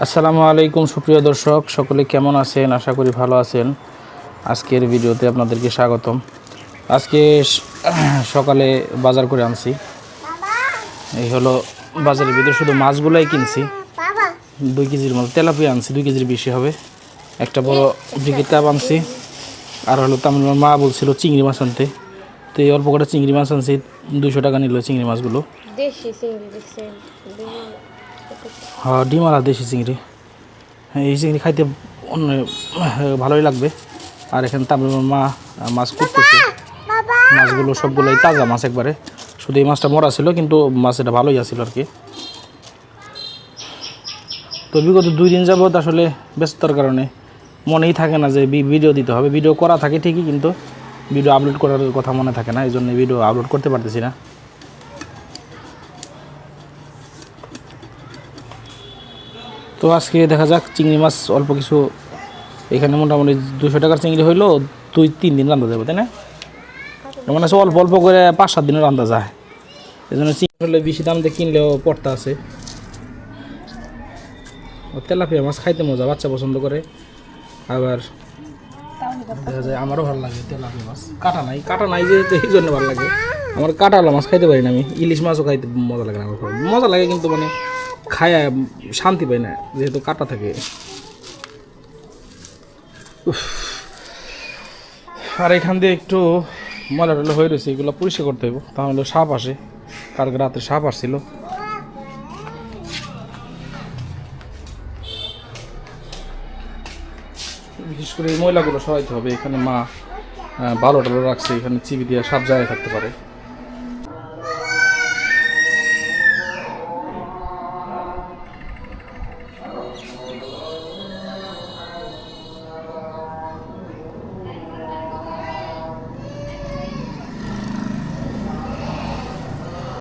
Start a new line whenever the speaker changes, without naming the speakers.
আসসালামু আলাইকুম সুপ্রিয় দর্শক, সকলে কেমন আছেন? আশা করি ভালো আছেন। আজকের ভিডিওতে আপনাদেরকে স্বাগতম। আজকে সকালে বাজার করে আনছি। এই হলো বাজারের ভিতরে শুধু মাছগুলাই কিনছি। দুই কেজির মতো তেলাপিয়া আনছি, দুই কেজির বেশি হবে। একটা বড় ব্রিকেটাপ আনছি, আর হলো তামিল মা বলছিল চিংড়ি মাছ আনতে। তো এই অল্প কটা চিংড়ি মাছ আনছি দুশো টাকা নিল চিংড়ি মাছগুলো।
দেশি ডিম
হ্যাঁ দেশি চিংড়ি। হ্যাঁ এই চিংড়ি খাইতে অন্য ভালোই লাগবে। আর এখানে তারপরে মা মাছ কুটতেছে মাছগুলো সবগুলোই তাজা মাছ একবারে। শুধু এই মাছটা মরা ছিল কিন্তু মাছ এটা ভালোই আছিল আর কি। তো বিগত দুই দিন যাবৎ আসলে ব্যস্ততার কারণে মনেই থাকে না যে ভিডিও দিতে হবে। ভিডিও করা থাকে ঠিকই কিন্তু ভিডিও আপলোড করার কথা মনে থাকে না এই জন্য ভিডিও আপলোড করতে পারতেছি না। তো আজকে দেখা যাক চিংড়ি মাছ অল্প কিছু, এখানে মোটামুটি দুশো টাকার চিংড়ি হইল, দুই, তিন দিন রান্না যাবে তাই না? মানে অল্প অল্প করে পাঁচ, সাত দিনে রান্না যায়। এই জন্য চিংড়ি হলে বেশি দাম দিয়ে কিনলেও পড়তা আছে। তেলাপিয়া মাছ খাইতে মজা, বাচ্চা পছন্দ করে। আবার দেখা যায় আমারও ভালো লাগে তেলাপিয়া মাছ। কাটা নাই কাটা নাই যে এই জন্য ভালো লাগে। আমার কাটাওয়ালা মাছ খাইতে পারি না আমি, ইলিশ মাছও খাইতে মজা লাগে না আমার। মজা লাগে কিন্তু মানে খায় শান্তি পাই না, যেহেতু কাটা থাকে। আর এখান দিয়ে একটু ময়লা টলা হয়ে রয়েছে, এগুলো পরিষ্কার করতে হইব। তাহলে সাপ আসে। কালকে রাতে সাপ আসছিল। বিশেষ করে এই ময়লাগুলো সরাইতে হবে। এখানে মা ভালো টালো রাখছে, এখানে চিবি দিয়ে সাপ জায়গায় থাকতে পারে।